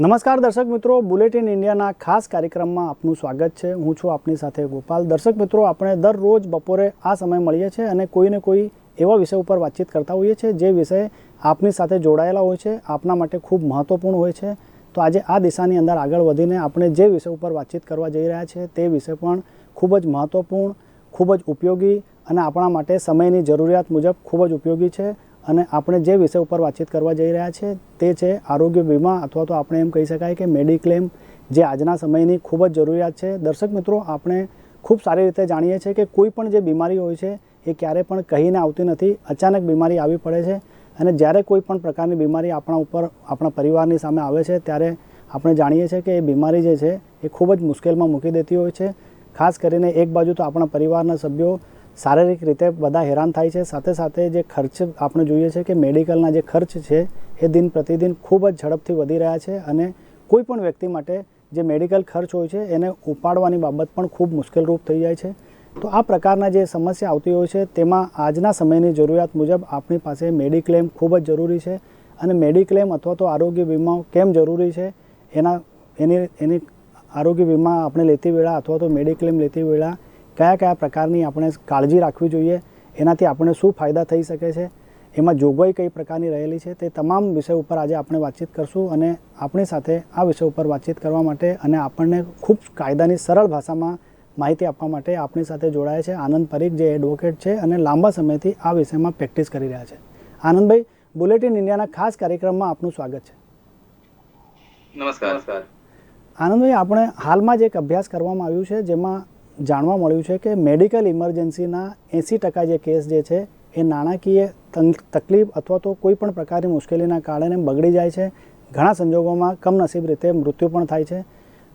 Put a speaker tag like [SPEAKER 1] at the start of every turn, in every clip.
[SPEAKER 1] નમસ્કાર દર્શક મિત્રો, બુલેટિન ઇન્ડિયાના ખાસ કાર્યક્રમમાં આપનું સ્વાગત છે. હું છું આપની સાથે ગોપાલ. દર્શક મિત્રો, આપણે દરરોજ બપોરે આ સમય મળીએ છીએ અને કોઈને કોઈ એવા વિષય ઉપર વાતચીત કરતા હોઈએ છીએ જે વિષય આપની સાથે જોડાયેલા હોય છે, આપના માટે ખૂબ મહત્વપૂર્ણ હોય છે. તો આજે આ દિશાની અંદર આગળ વધીને આપણે જે વિષય ઉપર વાતચીત કરવા જઈ રહ્યા છીએ તે વિષય પણ ખૂબ જ મહત્વપૂર્ણ, ખૂબ જ ઉપયોગી અને આપણા માટે સમયની જરૂરિયાત મુજબ ખૂબ જ ઉપયોગી છે. અને આપણે જે વિષય ઉપર વાતચીત કરવા જઈ રહ્યા છે, તે છે આરોગ્ય વીમા અથવા તો આપણે એમ કહી શકાય કે મેડિક્લેમ, જે આજના સમયની ખૂબ જ જરૂરિયાત છે. દર્શક મિત્રો, આપણે ખૂબ સારી રીતે જાણીએ છીએ કે કોઈ પણ જે બીમારી હોય છે, એ ક્યારે પણ કહીને આવતી નથી. અચાનક બીમારી આવી પડે છે અને જ્યારે કોઈ પણ પ્રકારની બીમારી આપણા ઉપર, આપણા પરિવારની સામે આવે છે, ત્યારે આપણે જાણીએ છીએ કે એ બીમારી જે છે, એ ખૂબ જ મુશ્કેલમાં મૂકી દેતી હોય છે. ખાસ કરીને એક બાજુ તો આપણા પરિવારના સભ્યો શારીરિક રીતે બધા હેરાન થાય છે. સાથે સાથે જે ખર્ચ આપણે જોઈએ છે કે મેડિકલના જે ખર્ચ છે, એ દિન પ્રતિદિન ખૂબ જ ઝડપથી વધી રહ્યા છે અને કોઈ પણ વ્યક્તિ માટે જે મેડિકલ ખર્ચ હોય છે, એને ઉપાડવાની બાબત પણ ખૂબ મુશ્કેલરૂપ થઈ જાય છે. તો આ પ્રકારના જે સમસ્યા આવતી હોય છે, તેમાં આજના સમયની જરૂરિયાત મુજબ આપણી પાસે મેડિક્લેમ ખૂબ જ જરૂરી છે અને મેડિક્લેમ અથવા તો આરોગ્ય વીમા કેમ જરૂરી છે, એના, એની એની આરોગ્ય વીમા આપણે લેતી વેળા અથવા તો મેડિક્લેમ લેતી વેળા કયા કયા પ્રકારની આપણે કાળજી રાખવી જોઈએ એનાથી આપણે શું ફાયદા થઈ શકે છે એમાં જોગવાઈ કઈ પ્રકારની રહેલી છે તે તમામ વિષય ઉપર આજે આપણે વાતચીત કરશું અને આપણી સાથે આ વિષય ઉપર વાતચીત કરવા માટે અને આપણને ખૂબ કાયદાની સરળ ભાષામાં માહિતી આપવા માટે આપણી સાથે જોડાયા છે આનંદ પરીખ જે એડવોકેટ છે અને લાંબા સમયથી આ વિષયમાં પ્રેક્ટિસ કરી રહ્યા છે. આનંદભાઈ બુલેટિન ઇન્ડિયાના ખાસ કાર્યક્રમમાં આપનું સ્વાગત છે.
[SPEAKER 2] નમસ્કાર.
[SPEAKER 1] આનંદભાઈ આપણે હાલમાં જ એક અભ્યાસ કરવામાં આવ્યું છે જેમાં જાણવા મળ્યું છે કે મેડિકલ ઇમરજન્સીના એંસી ટકા જે કેસ જે છે, એ નાણાકીય તકલીફ અથવા તો કોઈ પણ પ્રકારની મુશ્કેલીના કારણે બગડી જાય છે. ઘણા સંજોગોમાં કમનસીબ રીતે મૃત્યુ પણ થાય છે.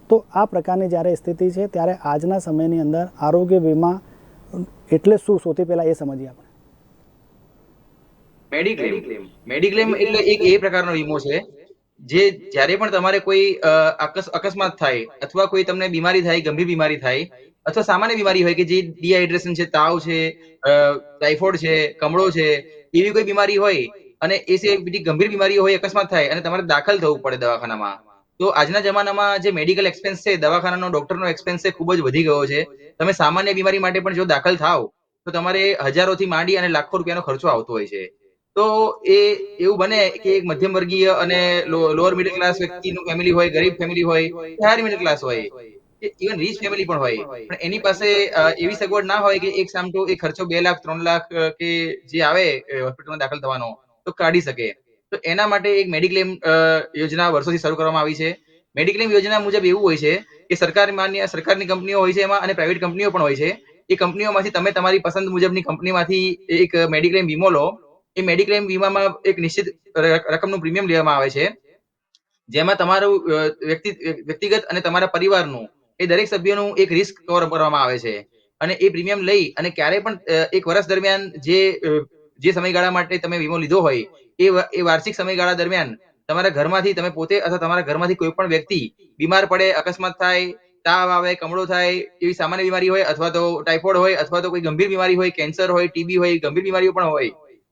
[SPEAKER 1] તો આ પ્રકારની જ્યારે સ્થિતિ છે, ત્યારે આજના સમયની અંદર આરોગ્ય વીમા એટલે શું? સૌથી પહેલાં એ સમજીએ આપણે.
[SPEAKER 2] મેડિક્લેમ. મેડિક્લેમ એટલે એક એ પ્રકારનો વીમો છે, જે જ્યારે પણ તમારે કોઈ અકસ્માત થાય અથવા કોઈ તમને બીમારી થાય, ગંભીર બીમારી થાય અથવા સામાન્ય બીમારી હોય કે જે ડિહાઇડ્રેશન છે, તાવ છે ટાઇફોઇડ છે, કમળો છે, એવી કોઈ બીમારી હોય અને એ સિવાય બીજી ગંભીર બીમારી હોય, અકસ્માત થાય અને તમારે દાખલ થવું પડે દવાખાનામાં. તો આજના જમાનામાં જે મેડિકલ એક્સપેન્સ છે, દવાખાનાનો ડોક્ટરનો એક્સપેન્સ છે, ખૂબ જ વધી ગયો છે. તમે સામાન્ય બીમારી માટે પણ જો દાખલ થાવ, તો તમારે હજારોથી માંડી અને લાખો રૂપિયાનો ખર્ચો આવતો હોય છે. તો એ એવું બને કે એક મધ્યમ વર્ગીય અને લોઅર મિડલ ક્લાસ વ્યક્તિનું ફેમિલી હોય, ગરીબ ફેમિલી હોય હાયર મિડલ ક્લાસ હોય. ઇવન રીચ ફેમિલી પણ હોય. પણ એની પાસે એવી સગવડ ના હોય કે એક સામટો એ ખર્ચો બે લાખ ત્રણ લાખ કે જે આવે હોસ્પિટલમાં દાખલ થવાનો તો કાઢી શકે. તો એના માટે એક મેડિક્લેમ યોજના વર્ષોથી શરૂ કરવામાં આવી છે. મેડિક્લેમ યોજના મુજબ એવું હોય છે કે સરકાર માન્ય સરકારની કંપનીઓ હોય છે એમાં અને પ્રાઇવેટ કંપનીઓ પણ હોય છે. એ કંપનીઓમાંથી તમે તમારી પસંદ મુજબની કંપનીમાંથી એક મેડિક્લેમ વીમો લો. એ મેડિક્લેમ વીમામાં એક નિશ્ચિત રકમનું પ્રીમિયમ લેવામાં આવે છે. જેમાં તમારું વ્યક્તિ વ્યક્તિગત અને તમારા પરિવારનું એ દરેક સભ્યનું એક રિસ્ક કવર કરવામાં આવે છે. અને એ પ્રીમિયમ લઈ અને ક્યારે પણ એક વર્ષ દરમિયાન જે જે સમયગાળા માટે તમે વીમો લીધો હોય, એ એ વાર્ષિક સમયગાળા દરમિયાન તમારા ઘરમાંથી તમે પોતે અથવા તમારા ઘરમાંથી કોઈ પણ વ્યક્તિ બીમાર પડે, અકસ્માત થાય, તાવ આવે, કમળો થાય, એવી સામાન્ય બીમારી હોય અથવા તો ટાઇફોઇડ હોય અથવા તો કોઈ ગંભીર બીમારી હોય કેન્સર હોય ટીબી હોય, ગંભીર બીમારીઓ પણ હોય,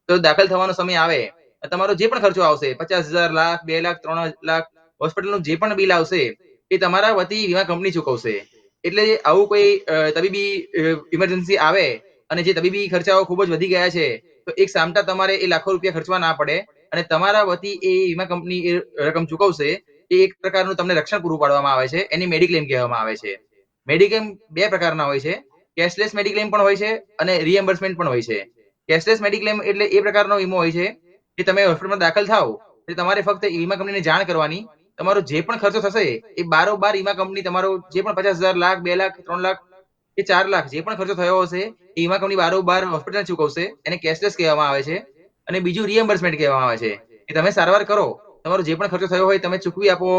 [SPEAKER 2] તો દાખલ થવાનો સમય આવે, તમારો જે પણ ખર્ચો આવશે, પચાસ હજાર, લાખ, બે લાખ, ત્રણ લાખ, હોસ્પિટલનું જે પણ બિલ આવશે એ તમારા વતી વીમા કંપની ચૂકવશે. એટલે આવું કોઈ તબીબી ઇમરજન્સી આવે અને જે તબીબી ખર્ચાઓ ખૂબ જ વધી ગયા છે, તો એક સામટા તમારે એ લાખો રૂપિયા ખર્ચવા ના પડે અને તમારા વતી એ વીમા કંપની એ રકમ ચૂકવશે, એ એક પ્રકારનું તમને રક્ષણ પૂરું પાડવામાં આવે છે, એની મેડિક્લેમ કહેવામાં આવે છે. મેડિક્લેમ બે પ્રકારના હોય છે, કેશલેસ મેડિક્લેમ પણ હોય છે અને રિએમ્બર્સમેન્ટ પણ હોય છે. કેશલેસ મેડિક્લેમ એટલે એ પ્રકારનો વીમો હોય છે, કે તમે હોસ્પિટલમાં દાખલ થાવ એટલે તમારે ફક્ત વીમા કંપનીને જાણ કરવાની તમારો જે પણ ખર્ચો થશે, એ બારોબાર વીમા કંપની તમારો જે પણ પચાસ હજાર લાખ, બે લાખ, ત્રણ લાખ કે ચાર લાખ જે પણ ખર્ચો થયો હશે, એ વીમા કંપની બારોબાર હોસ્પિટલ ચૂકવશે, એને કેશલેસ કહેવામાં આવે છે અને બીજું રિએમ્બર્સમેન્ટ કહેવામાં આવે છે. કે તમે સારવાર કરો, તમારો જે પણ ખર્ચો થયો હોય, તમે ચૂકવી આપો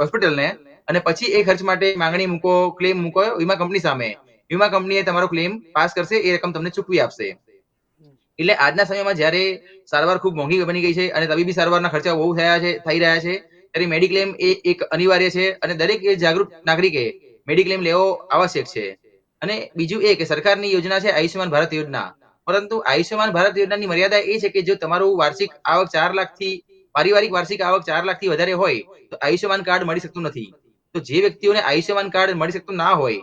[SPEAKER 2] હોસ્પિટલને અને પછી એ ખર્ચ માટે માંગણી મૂકો ક્લેમ મૂકો વીમા કંપની સામે. વીમા કંપનીએ તમારો ક્લેમ પાસ કરશે, એ રકમ તમને ચૂકવી આપશે. એટલે આજના સમયમાં જ્યારે સારવાર ખૂબ મોંઘી બની ગઈ છે અને તબીબી સારવારના ખર્ચા બહુ થયા છે, થઈ રહ્યા છે ત્યારે મેડિક્લેમ એ એક અનિવાર્ય છે અને દરેક જાગૃત નાગરિકે મેડિક્લેમ લેવો આવશ્યક છે. અને બીજું એ કે સરકારની યોજના છે આયુષ્યમાન ભારત યોજના. પરંતુ આયુષ્યમાન ભારત યોજનાની મર્યાદા એ છે કે જો તમારું વાર્ષિક આવક ચાર લાખથી, પારિવારિક વાર્ષિક આવક ચાર લાખથી વધારે હોય, તો આયુષ્યમાન કાર્ડ મળી શકતું નથી. તો જે વ્યક્તિઓને આયુષ્યમાન કાર્ડ મળી શકતું ના હોય,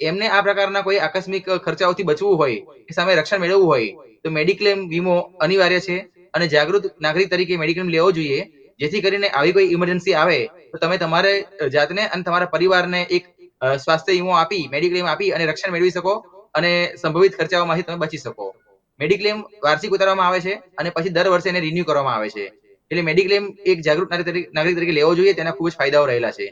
[SPEAKER 2] એમને આ પ્રકારના કોઈ આકસ્મિક ખર્ચાઓથી બચવું હોય એ સામે રક્ષણ મેળવવું હોય, તો મેડિક્લેમ વીમો અનિવાર્ય છે. અને જાગૃત નાગરિક તરીકે મેડિક્લેમ લેવો જોઈએ. જેથી કરીને આવી કોઈ ઇમરજન્સી આવે, તો તમે તમારે જાતને અને તમારા પરિવારને એક સ્વાસ્થ્ય વીમો આપી મેડિક્લેમ આપી અને રક્ષણ મેળવી શકો અને સંભવિત ખર્ચાઓમાંથી તમે બચી શકો. મેડિક્લેમ વાર્ષિક ઉતારવામાં આવે છે અને પછી દર વર્ષે એને રિન્યુ કરવામાં આવે છે. એટલે મેડિક્લેમ એક જાગૃત નાગરિક તરીકે લેવો જોઈએ, તેના ખૂબ જ ફાયદાઓ રહેલા છે.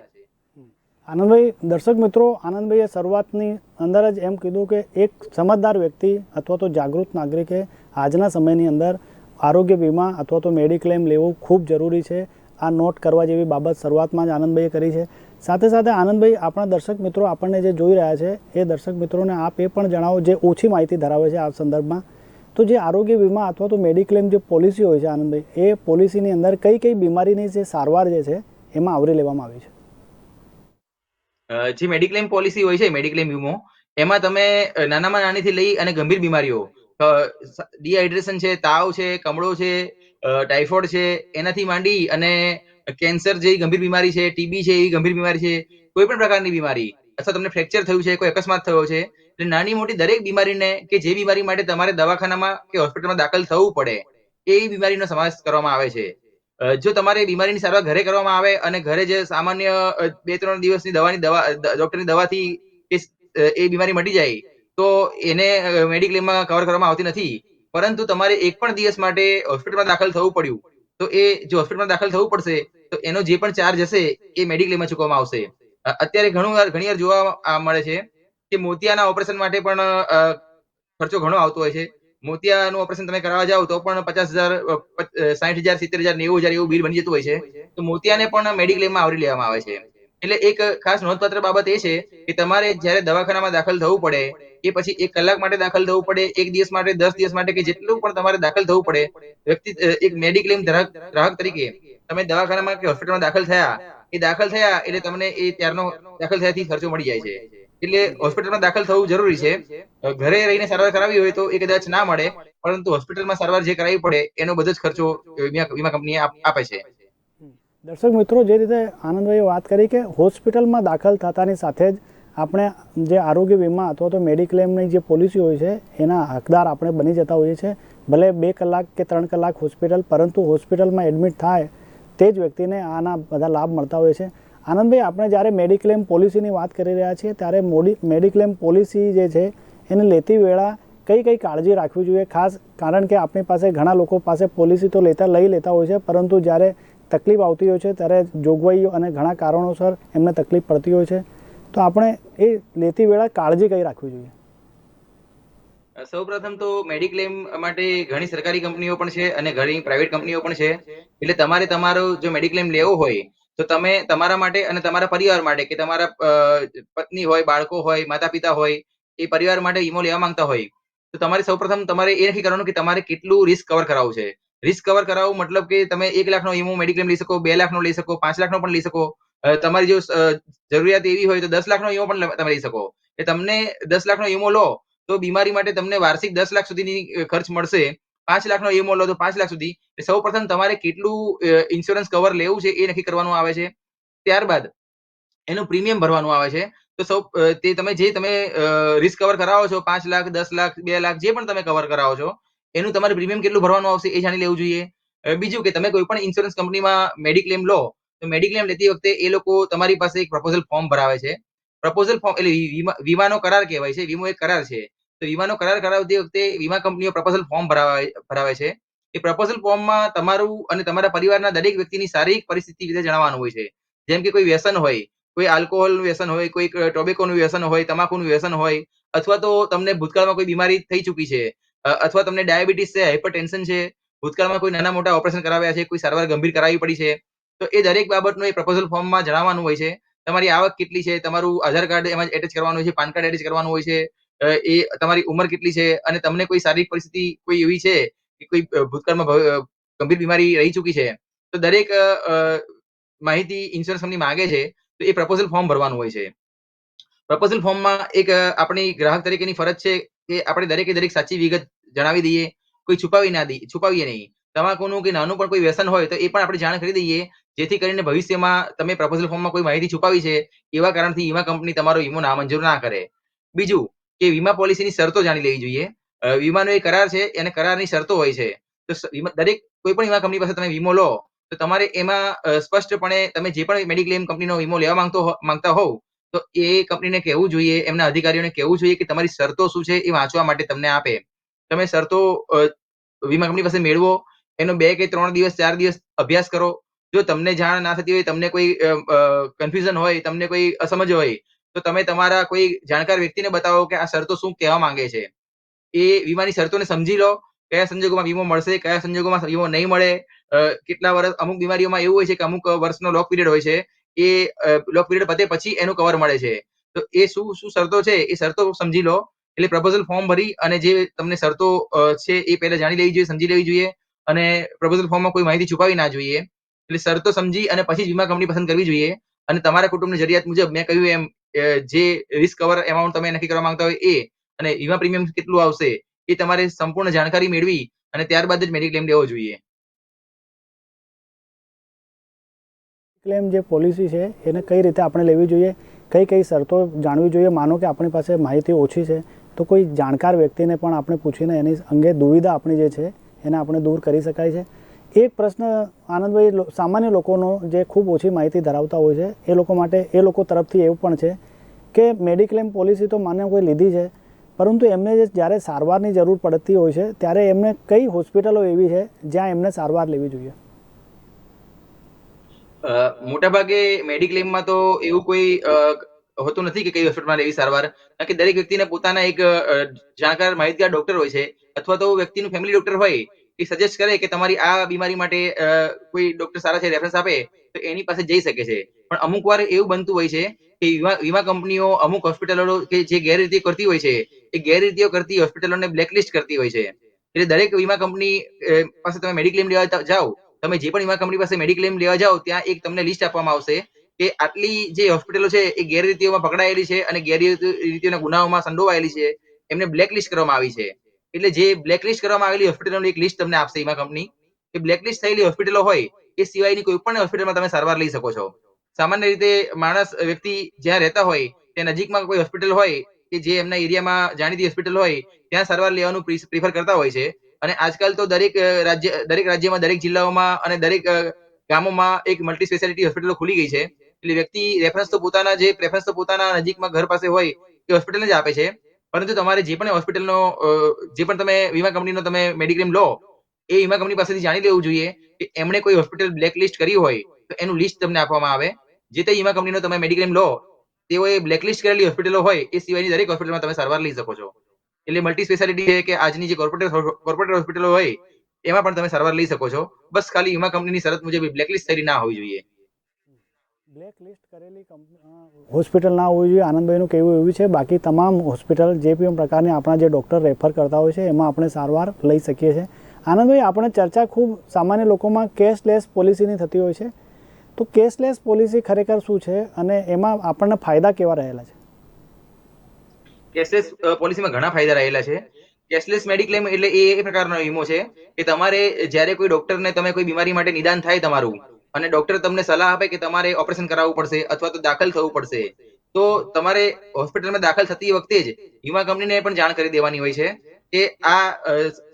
[SPEAKER 1] આનંદભાઈ, દર્શક મિત્રો, આનંદભાઈએ શરૂઆતની અંદર જ એમ કીધું કે એક સમજદાર વ્યક્તિ અથવા તો જાગૃત નાગરિકે આજના સમયની અંદર આરોગ્ય વીમા અથવા તો મેડિક્લેમ લેવું ખૂબ જરૂરી છે. આ નોટ કરવા જેવી બાબત શરૂઆતમાં જ આનંદભાઈએ કરી છે. સાથે સાથે આનંદભાઈ, આપણા દર્શક મિત્રો આપણને જે જોઈ રહ્યા છે, એ દર્શક મિત્રોને આપ એ પણ જણાવો જે ઓછી માહિતી ધરાવે છે આ સંદર્ભમાં. તો જે આરોગ્ય વીમા અથવા તો મેડિક્લેમ જે પોલિસી હોય છે આનંદભાઈ, એ પોલિસીની અંદર કઈ કઈ બીમારીની જે સારવાર જે છે, એમાં આવરી લેવામાં આવી છે?
[SPEAKER 2] જે મેડિક્લેમ પોલિસી હોય છે, મેડિક્લેમ વીમો, એમાં તમે નાનામાં નાનીથી લઈ અને ગંભીર બીમારીઓ ડિહાઇડ્રેશન છે, તાવ છે, કમળો છે ટાઇફોઇડ છે, એનાથી માંડી અને કેન્સર જેવી ગંભીર બીમારી છે ટીબી છે એવી ગંભીર બીમારી છે, કોઈ પણ પ્રકારની બીમારી અથવા તમને ફ્રેક્ચર થયું છે, કોઈ અકસ્માત થયો છે, એટલે નાની મોટી દરેક બીમારીને કે જે બીમારી માટે તમારે દવાખાનામાં કે હોસ્પિટલમાં દાખલ થવું પડે, એ બીમારીનો સમાવેશ કરવામાં આવે છે. જો તમારે બીમારીની સારવાર ઘરે કરવામાં આવે અને ઘરે જે સામાન્ય બે ત્રણ દિવસની દવાની દવા ડોક્ટરની દવાથી એ બીમારી મટી જાય તો એને મેડિક્લેમમાં કવર કરવામાં આવતી નથી. પરંતુ તમારે એક પણ દિવસ માટે હોસ્પિટલમાં દાખલ થવું પડ્યું. તો એ જો હોસ્પિટલમાં દાખલ થવું પડશે, તો એનો જે પણ ચાર્જ હશે, એ મેડિક્લેમમાં ચૂકવવામાં આવશે. અત્યારે ઘણું ઘણી વાર જોવા મળે છે કે મોતિયાના ઓપરેશન માટે પણ ખર્ચો ઘણો આવતો હોય છે. મોતિયાનું ઓપરેશન તમે કરાવવા જાઓ, તો પણ પચાસ હજાર સાઠ હજાર, સિત્તેર હજાર નેવું હજાર એવું બિલ બની જતું હોય છે. તો મોતિયાને પણ મેડિક્લેમમાં આવરી લેવામાં આવે છે. એટલે એક ખાસ નોંધપાત્ર બાબત એ છે કે તમારે જ્યારે દવાખાનામાં દાખલ થવું પડે કે પછી એક કલાક માટે દાખલ થવું પડે, એક દિવસ માટે, દસ દિવસ માટે કે જેટલું પણ તમારે દાખલ થવું પડે, વ્યક્તિ એક મેડિક્લેમ ગ્રાહક તરીકે તમે દવાખાનામાં કે હોસ્પિટલમાં દાખલ થયા, એ દાખલ થયા એટલે તમને એ ત્યારનો દાખલ થયાથી ખર્ચો મળી જાય છે. એટલે હોસ્પિટલમાં દાખલ થવું જરૂરી છે. ઘરે રહીને સારવાર કરાવી હોય તો એ કદાચ ના મળે, પરંતુ હોસ્પિટલમાં સારવાર જે કરાવવી પડે, એનો બધો જ ખર્ચો વીમા કંપની આપે છે.
[SPEAKER 1] દર્શક મિત્રો, જે રીતે આનંદભાઈએ વાત કરી કે હોસ્પિટલમાં દાખલ થતાની સાથે જ આપણે જે આરોગ્ય વીમા અથવા તો મેડિક્લેમની જે પોલિસી હોય છે, એના હકદાર આપણે બની જતા હોઈએ છીએ. ભલે બે કલાક કે ત્રણ કલાક હોસ્પિટલ, પરંતુ હોસ્પિટલમાં એડમિટ થાય તે જ વ્યક્તિને આના બધા લાભ મળતા હોય છે. આનંદભાઈ, આપણે જ્યારે મેડિક્લેમ પોલિસીની વાત કરી રહ્યા છીએ, ત્યારે મોડી મેડિક્લેમ પોલિસી જે છે, એને લેતી વેળા કઈ કઈ કાળજી રાખવી જોઈએ? ખાસ કારણ કે આપણી પાસે ઘણા લોકો પાસે પોલિસી તો લેતા, લઈ લેતા હોય છે, પરંતુ જ્યારે તકલીફ આવતી હોય છે, ત્યારે જોગવાઈઓ અને ઘણા કારણોસર એમને તકલીફ પડતી હોય છે. તો આપણે એ લેતી વેળા કાળજી કઈ રાખવી જોઈએ?
[SPEAKER 2] સૌપ્રથમ તો મેડિક્લેમ માટે ઘણી સરકારી કંપનીઓ પણ છે અને ઘણી પ્રાઇવેટ કંપનીઓ પણ છે. એટલે તમારે તમારો જો મેડિક્લેમ લેવો હોય, તો તમે તમારા માટે અને તમારા પરિવાર માટે કે તમારા પત્ની હોય, બાળકો હોય માતા પિતા હોય, એ પરિવાર માટે વીમો લેવા માંગતા હોય. તો તમારે સૌપ્રથમ તમારે એ નક્કી કરવાનું કે તમારે કેટલું રિસ્ક કવર કરાવવું છે. રિસ્ક કવર કરાવવું મતલબ કે તમે એક લાખનો વીમો મેડિક્લેમ લઈ શકો, બે લાખનો લઈ શકો, પાંચ લાખનો પણ લઈ શકો. તમારી જો જરૂરિયાત એવી હોય તો દસ લાખનો વીમો પણ તમે લઈ શકો. એ તમને દસ લાખનો વીમો લો, તો બીમારી માટે તમને વાર્ષિક દસ લાખ સુધીની ખર્ચ મળશે. પાંચ લાખનો વીમો લો તો પાંચ લાખ સુધી. સૌ પ્રથમ તમારે કેટલું ઇન્સ્યોરન્સ કવર લેવું છે એ નક્કી કરવાનું આવે છે. ત્યારબાદ એનું પ્રીમિયમ ભરવાનું આવે છે. તો સૌ તે તમે જે તમે રિસ્ક કવર કરાવો છો, પાંચ લાખ, દસ લાખ, બે લાખ, જે પણ તમે કવર કરાવો છો એનું તમારે પ્રીમિયમ કેટલું ભરવાનું આવશે એ જાણી લેવું જોઈએ. બીજું કે તમે કોઈ પણ ઇન્સ્યોરન્સ કંપનીમાં મેડિક્લેમ લો, તો મેડિક્લેમ લેતી વખતે એ લોકો તમારી પાસે એક પ્રપોઝલ ફોર્મ ભરાવે છે. પ્રપોઝલ ફોર્મ એટલે વીમા, વીમાનો કરાર કહેવાય છે, વીમો એક કરાર છે. તો વીમાનો કરાર કરાવતી વખતે વીમા કંપનીઓ પ્રપોઝલ ફોર્મ ભરાવે ભરાવે છે. એ પ્રપોઝલ ફોર્મમાં તમારું અને તમારા પરિવારના દરેક વ્યક્તિની શારીરિક પરિસ્થિતિ વિશે જણાવવાનું હોય છે. જેમ કે કોઈ વ્યસન હોય, કોઈ આલ્કોહોલનું વ્યસન હોય, કોઈ ટોબેકોનું વ્યસન હોય, તમાકુનું વ્યસન હોય, અથવા તો તમને ભૂતકાળમાં કોઈ બીમારી થઈ ચૂકી છે અથવા તમને ડાયાબિટીસ છે હાઇપરટેન્શન છે, ભૂતકાળમાં કોઈ નાના મોટા ઓપરેશન કરાવ્યા છે, કોઈ સારવાર ગંભીર કરાવી પડી છે, તો એ દરેક બાબતનું એ પ્રપોઝલ ફોર્મમાં જણાવવાનું હોય છે. તમારી આવક કેટલી છે, તમારું આધાર કાર્ડ એમાં એટેચ કરવાનું હોય છે, પાન કાર્ડ એટેચ કરવાનું હોય છે એ તમારી ઉંમર કેટલી છે, અને તમને કોઈ શારીરિક પરિસ્થિતિ કોઈ એવી છે કે કોઈ ભૂતકાળમાં ગંભીર બીમારી રહી ચૂકી છે, તો દરેક માહિતી ઇન્સ્યોરન્સ કંપની માંગે છે, તો એ પ્રપોઝલ ફોર્મ ભરવાનું હોય છે. પ્રપોઝલ ફોર્મમાં એક આપણી ગ્રાહક તરીકેની ફરજ છે કે આપણે દરેકે દરેક સાચી વિગત જણાવી દઈએ, કોઈ છુપાવી ના દઈએ છુપાવીએ નહીં. તમાકુનું કે નાનું પણ કોઈ વ્યસન હોય તો એ પણ આપણે જાણ કરી દઈએ, જેથી કરીને ભવિષ્યમાં તમે પ્રપોઝલ ફોર્મમાં કોઈ માહિતી છુપાવી છે, એવા કારણથી વીમા કંપની તમારો વીમો નામંજૂર ના કરે. બીજું કે વીમા પોલિસીની શરતો જાણી લેવી જોઈએ. વીમાનો એ કરાર છે અને કરારની શરતો હોય છે. તો દરેક કોઈ પણ વીમા કંપની પાસે તમે વીમો લો, તો તમારે એમાં સ્પષ્ટપણે તમે જે પણ મેડિક્લેમ કંપનીનો વીમો લેવા માંગતો માંગતા હોવ તો એ કંપનીને કહેવું જોઈએ, એમના અધિકારીઓને કહેવું જોઈએ કે તમારી શરતો શું છે એ વાંચવા માટે તમને આપે. તમે શરતો વીમા કંપની પાસે મેળવો, એનો બે કે ત્રણ દિવસ, ચાર દિવસ અભ્યાસ કરો. જો તમને જાણ ના થતી હોય, તમને કોઈ કન્ફ્યુઝન હોય, તમને કોઈ અસમજ હોય, તો તમે તમારા કોઈ જાણકાર વ્યક્તિને બતાવો કે આ શરતો શું કહેવા માંગે છે. એ વીમાની શરતોને સમજી લો, કયા સંજોગોમાં વીમો મળશે, કયા સંજોગોમાં વીમો નહીં મળે. કેટલા વર્ષ અમુક બીમારીઓમાં એવું હોય છે કે અમુક વર્ષનો લોક પીરિયડ હોય છે. એ લોક પીરિયડ પતે પછી એનું કવર મળે છે. તો એ શું શું શરતો છે? એ શરતો સમજી લો. એટલે પ્રપોઝલ ફોર્મ ભરી અને જે તમને શરતો છે એ પહેલા જાણી લેવી જોઈએ, સમજી લેવી જોઈએ અને પ્રપોઝલ ફોર્મમાં કોઈ માહિતી છુપાવી ના જોઈએ. એટલે શરતો સમજી અને પછી જ વીમા કંપની પસંદ કરવી જોઈએ. અને તમારા કુટુંબની જરૂરિયાત મુજબ મેં કહ્યું એમ જે રિસ્ક કવર એમાઉન્ટ તમે નક્કી કરવા માંગતા હોય એ અને વીમા પ્રીમિયમ કેટલું આવશે એ તમારે સંપૂર્ણ જાણકારી મેળવી અને ત્યારબાદ જ મેડિક્લેમ લેવો જોઈએ.
[SPEAKER 1] ક્લેમ જે પોલિસી છે, એને કઈ રીતે આપણે લેવી જોઈએ? કઈ કઈ શરતો જાણવી જોઈએ? માનો કે આપણી પાસે માહિતી ઓછી છે, તો કોઈ જાણકાર વ્યક્તિને પણ આપણે પૂછીને એની અંગે દુવિધા આપણી જે છે, એને આપણે દૂર કરી શકાય છે. એક પ્રશ્ન આનંદભાઈ સામાન્ય લોકોનો જે ખૂબ ઓછી માહિતી ધરાવતા હોય છે, એ લોકો માટે, એ લોકો તરફથી એવું પણ છે કે મેડિક્લેમ પોલિસી તો માન્ય કોઈ લીધી છે, પરંતુ એમને જે, જ્યારે સારવારની જરૂર પડતી હોય છે, ત્યારે એમને કઈ હોસ્પિટલો એવી છે જ્યાં એમને સારવાર લેવી જોઈએ?
[SPEAKER 2] મોટાભાગે મેડિક્લેમમાં તો એવું કોઈ હોતું નથી કે કઈ હોસ્પિટલમાં લેવી સારવાર. કારણ કે દરેક વ્યક્તિને પોતાના એક જાણકાર, માહિતગાર ડોક્ટર હોય છે. અથવા તો વ્યક્તિનું ફેમિલી ડોક્ટર હોય એ સજેસ્ટ કરે કે તમારી આ બીમારી માટે કોઈ ડોક્ટર સારા છે રેફરન્સ આપે, તો એની પાસે જઈ શકે છે. પણ અમુક વાર એવું બનતું હોય છે કે વીમા વીમા કંપનીઓ અમુક હોસ્પિટલો કે જે ગેરરીતિ કરતી હોય છે, એ ગેરરીતિઓ કરતી હોસ્પિટલોને બ્લેકલિસ્ટ કરતી હોય છે. એટલે દરેક વીમા કંપની પાસે તમે મેડિક્લેમ લેવા જાઓ તમે જે પણ વીમા કંપની પાસે મેડિક્લેમ લેવા જાઓ, ત્યાં એક તમને લિસ્ટ આપવામાં આવશે કે આટલી જે હોસ્પિટલો છે, એ ગેરરીતિઓમાં પકડાયેલી છે અને ગેરરીતિઓના ગુનાઓમાં સંડોવાયેલી છે. એમને બ્લેકલિસ્ટ કરવામાં આવી છે. એટલે જે બ્લેકલિસ્ટ કરવામાં આવેલી હોસ્પિટલોની એક લિસ્ટ તમને આપશે વીમા કંપની એ બ્લેકલિસ્ટ થયેલી હોસ્પિટલો હોય, એ સિવાયની કોઈ પણ હોસ્પિટલમાં તમે સારવાર લઈ શકો છો. સામાન્ય રીતે માણસ, વ્યક્તિ જ્યાં રહેતા હોય, ત્યાં નજીકમાં કોઈ હોસ્પિટલ હોય કે જે એમના એરિયામાં જાણીતી હોસ્પિટલ હોય, ત્યાં સારવાર લેવાનું પ્રિફર કરતા હોય છે. અને આજકાલ તો દરેક રાજ્ય, દરેક રાજ્યમાં, દરેક જિલ્લાઓમાં અને દરેક ગામોમાં એક મલ્ટી સ્પેશિયાલિટી હોસ્પિટલો ખુલી ગઈ છે. એટલે વ્યક્તિ રેફરન્સ તો પોતાના જે પ્રેફરન્સ તો પોતાના નજીકમાં ઘર પાસે હોય એ હોસ્પિટલને જ આપે છે. પરંતુ તમારે જે પણ હોસ્પિટલનો જે પણ તમે વીમા કંપનીનો તમે મેડિક્લેમ લો, એ વીમા કંપની પાસેથી જાણી લેવું જોઈએ કે એમણે કોઈ હોસ્પિટલ બ્લેકલિસ્ટ કરી હોય તો એનું લિસ્ટ તમને આપવામાં આવે. જે તે વીમા કંપનીનો તમે મેડિક્લેમ લો, તેઓએ બ્લેકલિસ્ટ કરેલી હોસ્પિટલો હોય એ સિવાયની દરેક હોસ્પિટલમાં તમે સારવાર લઈ શકો છો. એટલે મલ્ટી સ્પેશિયાલિટી છે કે આજની જે કોર્પોરેટ કોર્પોરેટ હોસ્પિટલો હોય, એમાં પણ તમે સારવાર લઈ શકો છો. બસ ખાલી વીમા કંપનીની શરત મુજબ બ્લેકલિસ્ટ થયેલી ના હોવી જોઈએ.
[SPEAKER 1] બ્લેકલિસ્ટ કરેલી હોસ્પિટલ ના હોવી જોઈએ. આનંદભાઈનું કહેવું એવું છે, બાકી તમામ હોસ્પિટલ જે પણ પ્રકારની આપણા જે ડૉક્ટર રેફર કરતા હોય છે, એમાં આપણે સારવાર લઈ શકીએ છીએ. આનંદભાઈ, આપણે ચર્ચા ખૂબ સામાન્ય લોકોમાં કેશલેસ પોલિસીની થતી હોય છે. તો કેશલેસ પોલિસી ખરેખર શું છે? અને એમાં આપણને ફાયદા કેવા રહેલા છે?
[SPEAKER 2] કેશલેસ પોલિસીમાં ઘણા ફાયદા રહેલા છે. કેશલેસ મેડિક્લેમ એટલે એ એક પ્રકારનો વીમો છે કે તમારે જ્યારે કોઈ ડોક્ટરને તમે કોઈ બીમારી માટે નિદાન થાય તમારું અને ડોક્ટર તમને સલાહ આપે કે તમારે ઓપરેશન કરાવવું પડશે અથવા તો દાખલ થવું પડશે, તો તમારે હોસ્પિટલમાં દાખલ થતી વખતે જ વીમા કંપનીને પણ જાણ કરી દેવાની હોય છે કે આ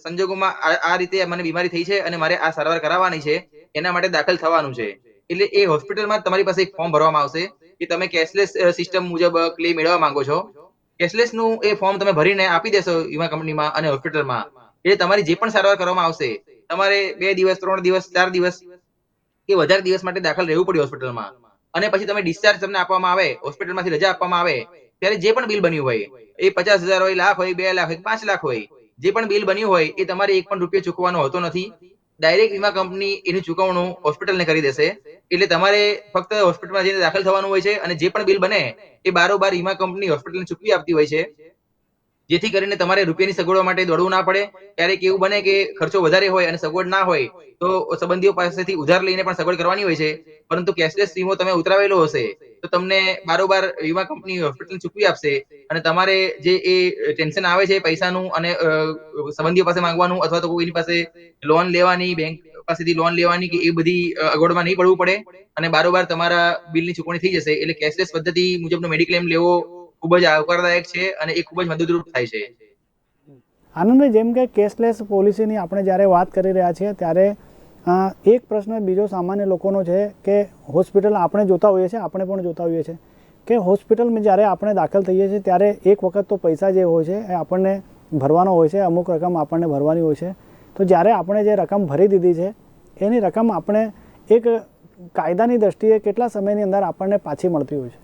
[SPEAKER 2] સંજોગોમાં આ રીતે મને બીમારી થઈ છે અને મારે આ સારવાર કરાવવાની છે, એના માટે દાખલ થવાનું છે. એટલે એ હોસ્પિટલમાં તમારી પાસે એક ફોર્મ ભરવામાં આવશે કે તમે કેશલેસ સિસ્ટમ મુજબ ક્લેમ મેળવવા માંગો છો. કેશલેસનું એ ફોર્મ તમે ભરીને આપી દેશો વીમા કંપનીમાં અને હોસ્પિટલમાં એટલે તમારી જે પણ સારવાર કરવામાં આવશે, તમારે બે દિવસ, ત્રણ દિવસ, ચાર દિવસ કે વધારે દિવસ માટે દાખલ રહેવું પડ્યું હોસ્પિટલમાં અને પછી તમે ડિસ્ચાર્જ તમને આપવામાં આવે હોસ્પિટલમાંથી રજા આપવામાં આવે, ત્યારે જે પણ બિલ બન્યું હોય, એ પચાસ હજાર હોય, લાખ હોય, બે લાખ હોય, પાંચ લાખ હોય, જે પણ બિલ બન્યું હોય, એ તમારે એક પણ રૂપિયો ચૂકવાનો હોતો નથી. ડાયરેક્ટ વીમા કંપની એની ચૂકવણું હોસ્પિટલને કરી દેશે. એટલે તમારે ફક્ત હોસ્પિટલમાં જઈને દાખલ થવાનું હોય છે અને જે પણ બિલ બને એ બારોબાર વીમા કંપની હોસ્પિટલને ચૂકવી આપતી હોય છે. જેથી કરીને તમારે રૂપિયાની સગવડવા માટે દોડવું ના પડે. ક્યારેક એવું બને કે ખર્ચો વધારે હોય અને સગવડ ના હોય તો સંબંધીઓ પાસેથી ઉધાર લઈને પણ સગવડ કરવાની હોય છે. પરંતુ કેશલેસ વીમો તમે ઉતરાવેલો હશે તો તમને બારોબાર વીમા કંપની હોસ્પિટલ ચૂકવી આપશે અને તમારે જે એ ટેન્શન આવે છે પૈસાનું અને સંબંધીઓ પાસે માંગવાનું અથવા તો કોઈની પાસે લોન લેવાની, બેંક પાસેથી લોન લેવાની કે એ બધી અગવડમાં નહીં પડવું પડે અને બારોબાર તમારા બિલની ચૂકવણી થઈ જશે એટલે કેશલેસ પદ્ધતિ મુજબનો મેડિક્લેમ લેવો ખૂબ જ આવકારદાયક છે અને એ ખૂબ જ મદદરૂપ થાય છે.
[SPEAKER 1] આનંદભાઈ, જેમ કે કેશલેસ પોલિસીની આપણે જ્યારે વાત કરી રહ્યા છીએ, ત્યારે એક પ્રશ્ન બીજો સામાન્ય લોકોનો છે કે હોસ્પિટલ આપણે જોતા હોઈએ છીએ, આપણે પણ જોતા હોઈએ છીએ. કે હોસ્પિટલમાં જ્યારે આપણે દાખલ થઈએ છીએ, ત્યારે એક વખત તો પૈસા જે હોય છે એ આપણને ભરવાનો હોય છે, અમુક રકમ આપણને ભરવાની હોય છે. તો જ્યારે આપણે જે રકમ ભરી દીધી છે, એની રકમ આપણે એક કાયદાની દ્રષ્ટિએ કેટલા સમયની અંદર આપણને પાછી મળતી હોય છે?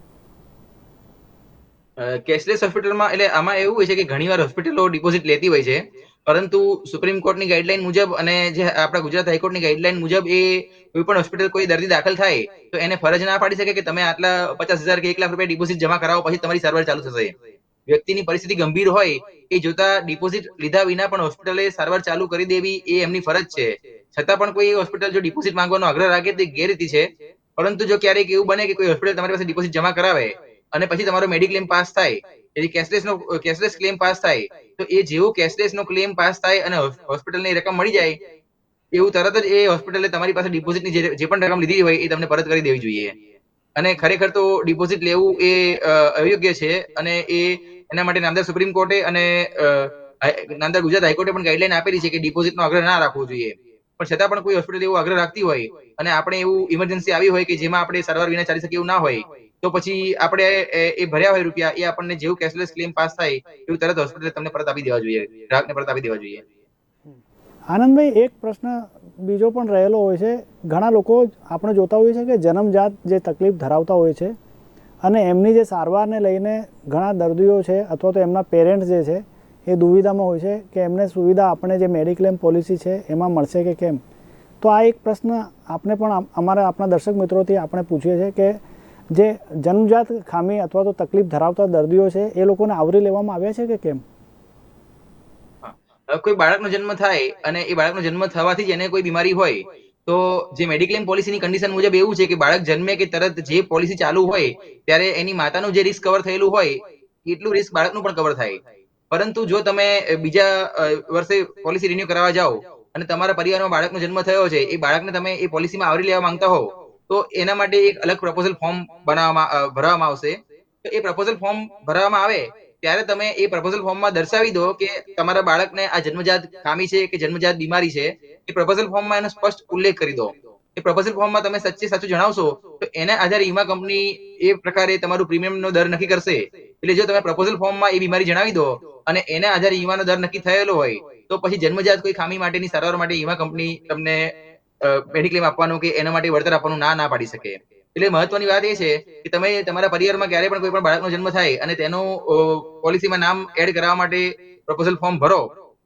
[SPEAKER 2] કેશલેસ હોસ્પિટલમાં એટલે આમાં એવું હોય છે કે ઘણીવાર હોસ્પિટલો ડિપોઝિટ લેતી હોય છે, પરંતુ સુપ્રીમ કોર્ટની ગાઈડલાઈન મુજબ અને જે આપણા ગુજરાત હાઈકોર્ટની ગાઈડલાઈન મુજબ એ કોઈ પણ હોસ્પિટલ કોઈ દર્દી દાખલ થાય, તો એને ફરજ ના પાડી શકે કે તમે આટલા પચાસ હજાર કે એક લાખ રૂપિયા ડિપોઝિટ જમા કરાવો, પછી તમારી સારવાર ચાલુ થશે. વ્યક્તિની પરિસ્થિતિ ગંભીર હોય એ જોતા ડિપોઝિટ લીધા વિના પણ હોસ્પિટલે સારવાર ચાલુ કરી દેવી એ એમની ફરજ છે. છતાં પણ કોઈ હોસ્પિટલ જો ડિપોઝિટ માંગવાનો આગ્રહ રાખે તો ગેરરીતિ છે. પરંતુ જો ક્યારેક એવું બને કે કોઈ હોસ્પિટલ તમારી પાસે ડિપોઝિટ જમા કરાવે અને પછી તમારો મેડિક્લેમ પાસ થાય એટલે કેશલેસ નો કેશલેસ ક્લેમ પાસ થાય, તો એ જેવો કેશલેસ નો ક્લેમ પાસ થાય અને હોસ્પિટલની રકમ મળી જાય, એવું તરત જ એ હોસ્પિટલે તમારી પાસે ડિપોઝિટની જે પણ રકમ લીધી હોય એ તમને પરત કરી દેવી જોઈએ. અને ખરેખર તો ડિપોઝિટ લેવું એ અયોગ્ય છે અને એ એના માટે નામદાર સુપ્રીમ કોર્ટે અને નામદાર ગુજરાત હાઈકોર્ટે પણ ગાઈડલાઈન આપેલી છે કે ડિપોઝિટનો આગ્રહ ના રાખવો જોઈએ. પણ છતાં પણ કોઈ હોસ્પિટલ એવો આગ્રહ રાખતી હોય અને આપણે એવું ઇમરજન્સી આવી હોય કે જેમાં આપણે સારવાર વિના ચાલી શકીએ એવું ના હોય, તો પછી આપણે એ ભર્યા હોય રૂપિયા, એ આપણને જેવું કેશલેસ ક્લેમ પાસ થાય, એવું તરત હોસ્પિટલે તમને પરત આપી દેવા જોઈએ, ગ્રાહકને પરત આપી દેવા જોઈએ.
[SPEAKER 1] આનંદભાઈ, એક પ્રશ્ન બીજો પણ રહેલો હોય છે. ઘણા લોકો આપણે જોતા હોઈએ છીએ કે જન્મજાત જે તકલીફ ધરાવતા હોય છે અને એમની જે સારવારને લઈને ઘણા દર્દીઓ છે અથવા તો એમના પેરેન્ટ્સ જે છે, એ દુવિધામાં હોય છે કે એમને સુવિધા આપણે જે મેડિક્લેમ પોલિસી છે એમાં મળશે કે કેમ? તો આ એક પ્રશ્ન આપણે પણ અમારા આપણા દર્શક મિત્રોથી આપણે પૂછીએ છીએ કે જે જન્મજાત ખામી અથવા તો તકલીફ ધરાવતા દર્દીઓ છે, એ લોકોને આવરી લેવામાં આવ્યા છે કે કેમ?
[SPEAKER 2] કોઈ બાળકનો જન્મ થાય અને એ બાળકનો જન્મ થવાથી જ એને કોઈ બીમારી હોય તો જે મેડિક્લેમ પોલિસીની કન્ડિશન મુજબ એવું છે કે બાળક જન્મે કે તરત જે પોલિસી ચાલુ હોય, ત્યારે એની માતાનું જે રિસ્ક કવર થયેલું હોય, એટલું રિસ્ક બાળકનું પણ કવર થાય. પરંતુ જો તમે બીજા વર્ષે પોલિસી રિન્યુ કરાવવા જાઓ અને તમારા પરિવારમાં બાળકનો જન્મ થયો છે, એ બાળકને તમે એ પોલિસીમાં આવરી લેવા માંગતા હો તો એના માટે એક અલગ પ્રપોઝલ ફોર્મ બનાવવામાં ભરવામાં આવશે. તો એ પ્રપોઝલ ફોર્મ ભરવામાં આવે ત્યારે તમે એ પ્રપોઝલ ફોર્મમાં દર્શાવી દો કે તમારા બાળકને આ જન્મજાત ખામી છે કે જન્મજાત બીમારી છે, એ પ્રપોઝલ ફોર્મમાં એનો સ્પષ્ટ ઉલ્લેખ કરી દો. એ પ્રપોઝલ ફોર્મમાં તમે સચ્ચે સાચું જણાવશો, તો એના આધારે વીમા કંપની એ પ્રકારે તમારું પ્રીમિયમનો દર નક્કી કરશે. એટલે જો તમે પ્રપોઝલ ફોર્મમાં એ બીમારી જણાવી દો અને એના આધારે વીમાનો દર નક્કી થયેલો હોય, તો પછી જન્મજાત કોઈ ખામી માટેની સારવાર માટે વીમા કંપની તમને મેડિક્લેમ આપવાનું કે એના માટે વળતર આપવાનું ના ના પાડી શકે. એટલે મહત્વની વાત એ છે કે તમે તમારા પરિવારમાં ક્યારે પણ કોઈ પણ બાળકનો જન્મ થાય અને તેનું પોલિસીમાં નામ એડ કરાવવા માટે પ્રપોઝલ ફોર્મ ભરો,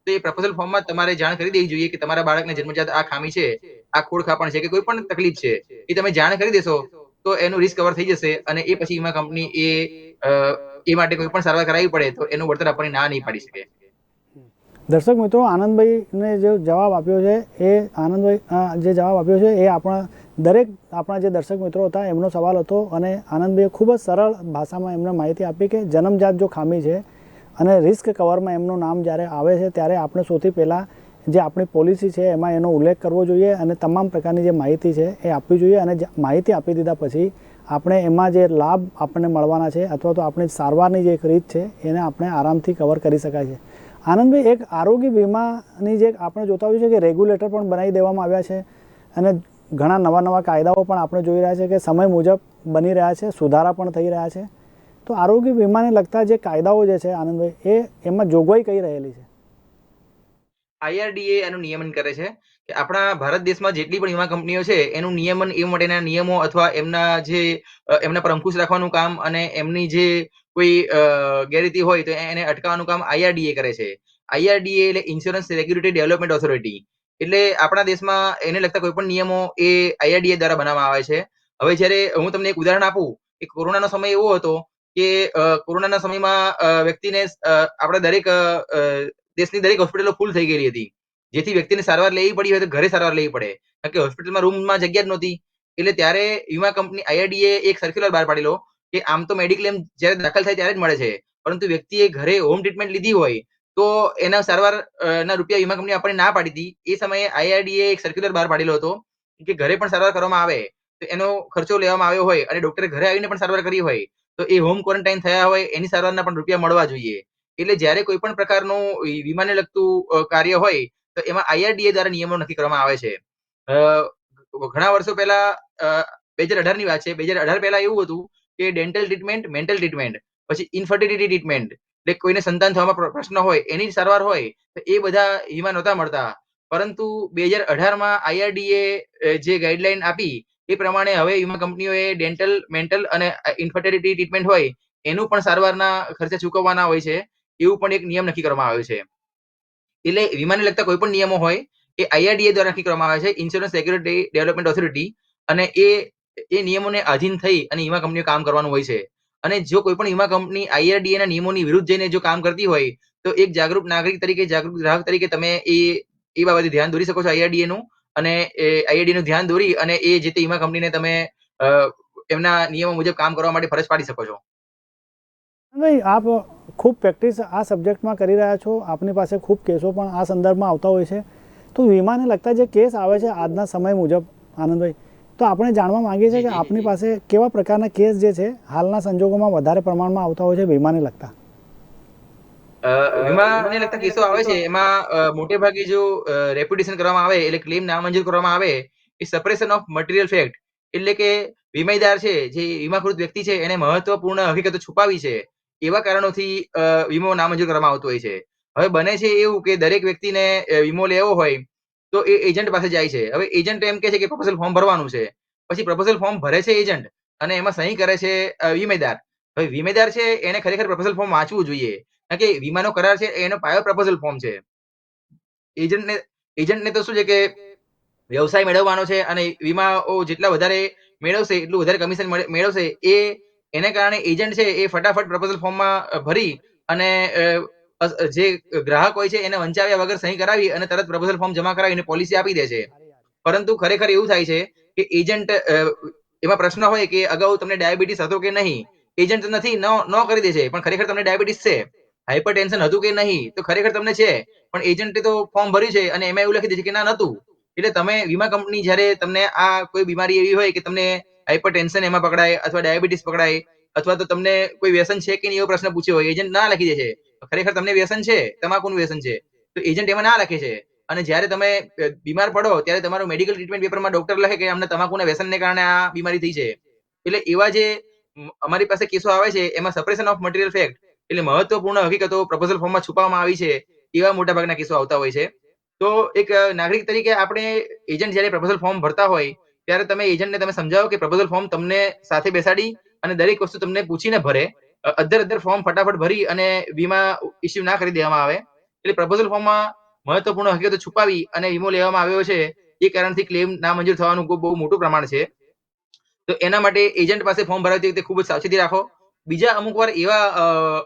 [SPEAKER 2] તો એ પ્રપોઝલ ફોર્મમાં તમારે જાણ કરી દેવી જોઈએ કે તમારા બાળકને જન્મજાત આ ખામી છે, આ ખોડ છે કે કોઈ પણ તકલીફ છે. એ તમે જાણ કરી દેશો તો એનું રિસ્ક કવર થઈ જશે અને એ પછી વીમા કંપની એ એ માટે કોઈ પણ સારવાર કરાવી પડે તો એનું વળતર આપણને ના નહીં પાડી શકે.
[SPEAKER 1] દર્શક મિત્રો, આનંદભાઈને જે જવાબ આપ્યો છે એ, આનંદભાઈ જે જવાબ આપ્યો છે એ આપણા દરેક આપણા જે દર્શક મિત્રો હતા, એમનો સવાલ હતો અને આનંદભાઈએ ખૂબ જ સરળ ભાષામાં એમને માહિતી આપી કે જન્મજાત જો ખામી છે અને રિસ્ક કવરમાં એમનું નામ જ્યારે આવે છે, ત્યારે આપણે સૌથી પહેલાં જે આપણી પોલિસી છે એમાં એનો ઉલ્લેખ કરવો જોઈએ અને તમામ પ્રકારની જે માહિતી છે એ આપવી જોઈએ અને માહિતી આપી દીધા પછી આપણે એમાં જે લાભ આપણને મળવાના છે અથવા તો આપણી સારવારની જે એક રીત છે એને આપણે આરામથી કવર કરી શકાય છે. આનંદભાઈ, એક આરોગ્ય વીમાની જે આપણે જોતા હોઈએ છીએ કે રેગ્યુલેટર પણ બનાવી દેવામાં આવ્યા છે અને ઘણા નવા નવા કાયદાઓ પણ આપણે જોઈ રહ્યા છે કે સમય મુજબ બની રહ્યા છે, સુધારા પણ થઈ રહ્યા છે. તો આરોગ્ય વીમાને લગતા જે કાયદાઓ જે છે, આનંદભાઈ, એ એમાં જોગવાઈ કઈ રહેલી છે?
[SPEAKER 2] આઈઆરડીએ એનું નિયમન કરે છે કે આપણા ભારત દેશમાં જેટલી પણ વીમા કંપનીઓ છે, એનું નિયમન એ માટેના નિયમો અથવા એમના જે એમના પર અંકુશ રાખવાનું કામ અને એમની જે કોઈ ગેરરીતિ હોય તો એને અટકાવવાનું કામ આઈઆરડીએ કરે છે. આઈઆરડીએ એટલે ઇન્સ્યોરન્સ રેગ્યુલેટરી ડેવલપમેન્ટ ઓથોરિટી એટલે આપણા દેશમાં એને લગતા કોઈ પણ નિયમો એ આઈઆરડીએ દ્વારા બનાવવામાં આવે છે. હવે જ્યારે હું તમને એક ઉદાહરણ આપું, કે કોરોનાનો સમય એવો હતો કે કોરોનાના સમયમાં વ્યક્તિને આપણા દરેક દેશની દરેક હોસ્પિટલો ફૂલ થઈ ગયેલી હતી. જેથી વ્યક્તિને સારવાર લેવી પડી હોય તો ઘરે સારવાર લેવી પડે. કારણ કે હોસ્પિટલમાં રૂમમાં જગ્યા જ નહોતી. એટલે ત્યારે વીમા કંપની આઈઆરડીએ એક સર્ક્યુલર બહાર પાડેલો કે આમ તો મેડિક્લેમ જ્યારે દાખલ થાય ત્યારે જ મળે છે. પરંતુ વ્યક્તિએ ઘરે હોમ ટ્રીટમેન્ટ લીધી હોય તો એના સારવાર ના રૂપિયા વીમા કંપની આપણને ના પાડી હતી. એ સમયે આઈઆરડીએ એક સર્ક્યુલર બહાર પાડેલો હતો કે ઘરે પણ સારવાર કરવામાં આવે, તો એનો ખર્ચો લેવામાં આવ્યો હોય અને ડોક્ટરે ઘરે આવીને પણ સારવાર કરી હોય, તો એ હોમ ક્વોરન્ટાઇન થયા હોય, એની સારવારના પણ રૂપિયા મળવા જોઈએ. એટલે જ્યારે કોઈ પણ પ્રકારનું વીમાને લગતું કાર્ય હોય, તો એમાં આઈઆરડીએ દ્વારા નિયમો નક્કી કરવામાં આવે છે. ઘણા વર્ષો પહેલા બે હજાર અઢારની વાત છે. બે હજાર અઢાર પહેલા એવું હતું કે ડેન્ટલ ટ્રીટમેન્ટ મેન્ટલ ટ્રીટમેન્ટ પછી ઇન્ફર્ટિલિટી ટ્રીટમેન્ટ એટલે કોઈને સંતાન થવામાં પ્રશ્ન હોય, એની સારવાર હોય, તો એ બધા વીમા નહોતા મળતા. પરંતુ બે હજાર અઢારમાં આઈઆરડીએ જે ગાઈડલાઈન આપી, એ પ્રમાણે હવે વીમા કંપનીઓએ ડેન્ટલ, મેન્ટલ અને ઇન્ફર્ટિલિટી ટ્રીટમેન્ટ હોય, એનું પણ સારવારના ખર્ચા ચૂકવવાના હોય છે, એવું પણ એક નિયમ નક્કી કરવામાં આવ્યો છે. એટલે વીમાને લગતા કોઈ પણ નિયમો હોય, એ આઈઆરડીએ દ્વારા નક્કી કરવામાં આવે છે ઇન્સ્યોરન્સ સેક્યુરિટી ડેવલપમેન્ટ ઓથોરિટી અને એ એ નિયમોને આધીન થઈ અને વીમા કંપનીઓ કામ કરવાનું હોય છે. અને જો કોઈ પણ વીમા કંપની આઈઆરડીએ ના નિયમોની વિરુદ્ધ જઈને જો કામ કરતી હોય, તો એક જાગૃત નાગરિક તરીકે, જાગૃત ગ્રાહક તરીકે તમે એ એ બાબતે ધ્યાન દોરી શકો છો આઈઆરડીએ નું. અને આઈઆરડીએ નું ધ્યાન દોરી અને એ જે તે વીમા કંપનીને તમે એમના નિયમો મુજબ કામ કરવા માટે ફરજ પાડી શકો છો.
[SPEAKER 1] ભાઈ આપ ખૂબ પ્રેક્ટિસ આ સબ્જેક્ટમાં કરી રહ્યા છો. આપની પાસે ખૂબ કેસો પણ આ સંદર્ભમાં આવતા હોય છે. તો વીમાને લગતા જે કેસ આવે છે આજના સમય મુજબ, આનંદભાઈ તો આપણે જાણવા માંગીએ છીએ કે આપની પાસે કેવા પ્રકારના કેસ જે છે હાલના સંજોગોમાં વધારે પ્રમાણમાં આવતા હોય છે વીમાને લગતા?
[SPEAKER 2] વીમાને લગતા કેસો આવે છે. એમાં મોટે ભાગે જો રેપ્યુટેશન કરવામાં આવે એટલે ક્લેમ નામંજૂર કરવામાં આવે એ સપરેશન ઓફ મટીરિયલ ફેક્ટ એટલે કે વીમાદાર છે જે વીમાકૃત વ્યક્તિ છે એને મહત્વપૂર્ણ હકીકતો છુપાવી છે એવા કારણોથી વીમો નામંજૂર કરવામાં આવતો હોય છે. હવે બને છે એવું કે દરેક વ્યક્તિને વીમો લેવો હોય તો એ એજન્ટ પાસે જાય છે. હવે એજન્ટ એમ કહે છે કે પ્રપોઝલ ફોર્મ ભરવાનું છે. પછી પ્રપોઝલ ફોર્મ ભરે છે એજન્ટ અને એમાં સહી કરે છે વીમેદાર. હવે વીમેદાર છે, એને ખરેખર પ્રપોઝલ ફોર્મ વાંચવું જોઈએ. કારણ કે વીમાનો કરાર છે, એનો પાયો પ્રપોઝલ ફોર્મ છે. એજન્ટને એજન્ટને તો શું છે કે વ્યવસાય મેળવવાનો છે અને વીમાઓ જેટલા વધારે મેળવશે, એટલું વધારે કમિશન મેળવશે, એ, એને કારણે એજન્ટ છે એ ફટાફટ પ્રપોઝલ ફોર્મમાં ભરી અને જે ગ્રાહક હોય છે એને વંચાવ્યા વગર સહી કરાવી અને તરત પ્રપોઝલ ફોર્મ જમા કરાવીને પોલિસી આપી દે છે. પરંતુ ખરેખર એવું થાય છે કે એજન્ટ એમાં પ્રશ્ન હોય કે અગાઉ તમને ડાયાબિટીસ હતો કે નહીં? એજન્ટ નથી, નો, ન કરી દે છે, પણ ખરેખર તમને ડાયાબિટીસ છે? હાઇપર ટેન્શન હતું કે નહીં? તો ખરેખર તમને છે. પણ એજન્ટે તો ફોર્મ ભર્યું છે અને એમાં એવું લખી દે છે કે ના નતું એટલે તમે વીમા કંપની જ્યારે તમને આ કોઈ બીમારી એવી હોય કે તમને હાઇપર ટેન્શન એમાં પકડાય અથવા ડાયાબિટીસ પકડાય અથવા તો તમને કોઈ વ્યસન છે કે નહીં એવો પ્રશ્ન પૂછ્યો હોય એજન્ટ ના લખી દે છે. ખરેખર તમને વ્યસન છે, તમાકુનું વ્યસન છે. તો એજન્ટ એમાં ના લખે છે. અને જ્યારે તમે બીમાર પડો, ત્યારે તમારું મેડિકલ ટ્રીટમેન્ટ પેપરમાં ડોક્ટર લખે કે અમને તમાકુના વ્યસનને કારણે આ બીમારી થઈ છે. એટલે એવા જે અમારી પાસે કેસો આવે છે, એમાં સપરેશન ઓફ મટીરિયલ ફેક્ટ એટલે મહત્વપૂર્ણ હકીકતો પ્રપોઝલ ફોર્મમાં છુપાવવામાં આવી છે, એવા મોટાભાગના કેસો આવતા હોય છે. તો એક નાગરિક તરીકે આપણે એજન્ટ જ્યારે પ્રપોઝલ ફોર્મ ભરતા હોય, ત્યારે તમે એજન્ટને તમે સમજાવો કે પ્રપોઝલ ફોર્મ તમને સાથે બેસાડી અને દરેક વસ્તુ તમને પૂછીને ભરે. અ, અદ્ધર અદ્ધર ફોર્મ ફટાફટ ભરી અને વીમા ઇસ્યુ ના કરી દેવામાં આવે. એટલે પ્રપોઝલ ફોર્મમાં મહત્વપૂર્ણ હકીકતો છુપાવી અને વીમો લેવામાં આવ્યો છે એ કારણથી ક્લેમ નામંજૂર થવાનું ખૂબ બહુ મોટું પ્રમાણ છે. તો એના માટે એજન્ટ પાસે ફોર્મ ભરાવતી વખતે ખૂબ જ સાવચેતી રાખો. બીજા અમુક વાર એવા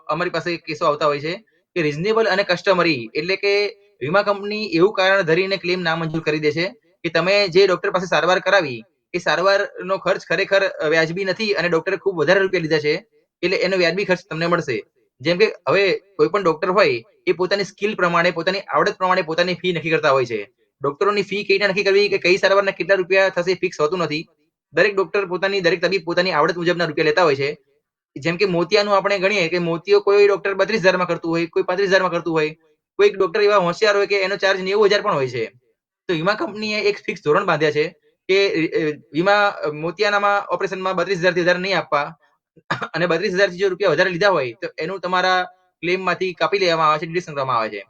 [SPEAKER 2] અમારી પાસે કેસો આવતા હોય છે કે રિઝનેબલ અને કસ્ટમરી એટલે કે વીમા કંપની એવું કારણ ધરીને ક્લેમ નામંજૂર કરી દે છે કે તમે જે ડોક્ટર પાસે સારવાર કરાવી એ સારવારનો ખર્ચ ખરેખર વ્યાજબી નથી અને ડોક્ટરે ખૂબ વધારે રૂપિયા લીધા છે. એટલે એનો વ્યાજબી ખર્ચ તમને મળશે. જેમ કે હવે કોઈ પણ ડોક્ટર હોય, એ પોતાની સ્કિલ પ્રમાણે, પોતાની આવડત પ્રમાણે પોતાની ફી નક્કી કરતા હોય છે. ડોક્ટરોની ફી કઈ રીતે નક્કી કરવી કે કઈ સારવારના કેટલા રૂપિયા થશે ફિક્સ હોતું નથી. દરેક ડોક્ટર પોતાની, દરેક તબીબ પોતાની આવડત મુજબના રૂપિયા લેતા હોય છે. જેમ કે મોતિયાનું આપણે ગણીએ કે મોતિયો કોઈ ડોક્ટર બત્રીસ હજારમાં કરતું હોય, કોઈ પાંત્રીસ હજારમાં કરતું હોય. કોઈક ડોક્ટર એવા હોશિયાર હોય કે એનો ચાર્જ નેવું હજાર પણ હોય છે. તો વીમા કંપનીએ એક ફિક્સ ધોરણ બાંધ્યા છે કે વીમા મોતિયાનામાં ઓપરેશનમાં બત્રીસ હજારથી હજાર નહીં આપવા. અને બત્રીસ હજારથી જો રૂપિયા વધારે લીધા હોય, તો એનું તમારા ક્લેમમાંથી કાપી લેવામાં આવે છે ડિડક્શન કરવામાં આવે છે.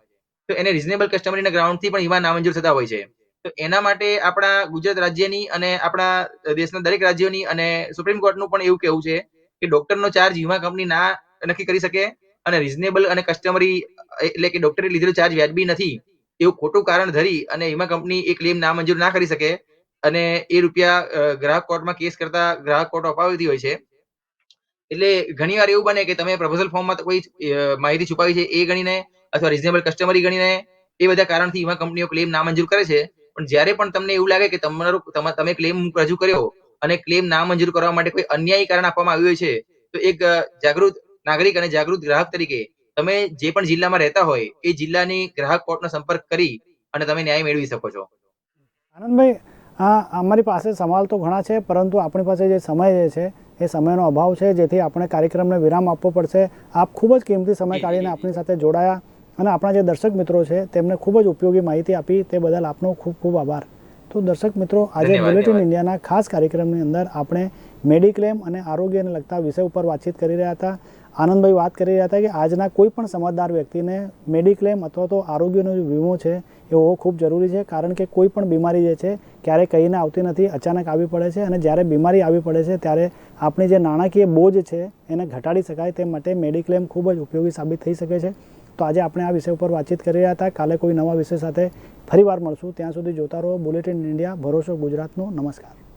[SPEAKER 2] તો એને રિઝનેબલ કસ્ટમરીના ગ્રાઉન્ડથી પણ વીમા નામંજૂર થતા હોય છે. તો એના માટે આપણા ગુજરાત રાજ્યની અને આપણા દેશના દરેક રાજ્યોની અને સુપ્રીમ કોર્ટનું પણ એવું કહેવું છે કે ડોક્ટરનો ચાર્જ વીમા કંપની ના નક્કી કરી શકે અને રિઝનેબલ અને કસ્ટમરી એટલે કે ડોક્ટરે લીધેલો ચાર્જ વ્યાજબી નથી, એવું ખોટું કારણ ધરી અને વીમા કંપની એ ક્લેમ નામંજૂર ના કરી શકે અને એ રૂપિયા ગ્રાહક કોર્ટમાં કેસ કરતા ગ્રાહક કોર્ટ અપાવતી હોય છે. એટલે ઘણી વાર એવું બને કે તમે પ્રપોઝલ ફોર્મમાં કોઈ માહિતી છુપાવી છે એ ગણીને અથવા રિઝનેબલ કસ્ટમરી ગણીને એ બધા કારણથી વીમા કંપનીઓ ક્લેમ નામંજૂર કરે છે. પણ જ્યારે પણ તમને એવું લાગે કે તમારો, તમે ક્લેમ રજૂ કર્યો અને ક્લેમ નામંજૂર કરવા માટે કોઈ અન્યાયી કારણ આપવામાં આવ્યું છે, તો એક જાગૃત નાગરિક અને જાગૃત ગ્રાહક તરીકે તમે જે પણ જિલ્લામાં રહેતા હોય એ જિલ્લાની ગ્રાહક કોર્ટનો સંપર્ક કરી અને તમે ન્યાય મેળવી શકો છો.
[SPEAKER 1] આનંદભાઈ હા અમારી પાસે સવાલ તો ઘણા છે, પરંતુ આપણી પાસે જે સમય છે એ સમયનો અભાવ છે જેથી આપણે કાર્યક્રમને વિરામ આપવો પડશે. આપ ખૂબ જ કિંમતી સમય કાઢીને આપણી સાથે જોડાયા અને આપણા જે દર્શક મિત્રો છે તેમને ખૂબ જ ઉપયોગી માહિતી આપી. તે બદલ આપનો ખૂબ ખૂબ આભાર. તો દર્શક મિત્રો આજે બુલેટિન ઇન્ડિયાના ખાસ કાર્યક્રમની અંદર આપણે મેડિક્લેમ અને આરોગ્યને લગતા વિષય ઉપર વાતચીત કરી રહ્યા હતા. આનંદભાઈ વાત કરી રહ્યા હતા કે આજના કોઈ પણ સમજદાર વ્યક્તિને મેડિક્લેમ અથવા તો આરોગ્યનો જે વીમો છે એ હોવો ખૂબ જરૂરી છે, કારણ કે કોઈ પણ બીમારી જે છે ક્યારેય કહીને આવતી નથી, અચાનક આવી પડે છે અને જ્યારે બીમારી આવી પડે છે ત્યારે આપણી જે નાણાકીય બોજ છે એને ઘટાડી શકાય તે માટે મેડિક્લેમ ખૂબ જ ઉપયોગી સાબિત થઈ શકે છે. તો આજે આપણે આ વિષય ઉપર વાતચીત કરી રહ્યા હતા. કાલે કોઈ નવા વિષય સાથે ફરીવાર મળશું. ત્યાં સુધી જોતા રહો. બુલેટિન ઇન્ડિયા ભરોસો ગુજરાતનો. નમસ્કાર.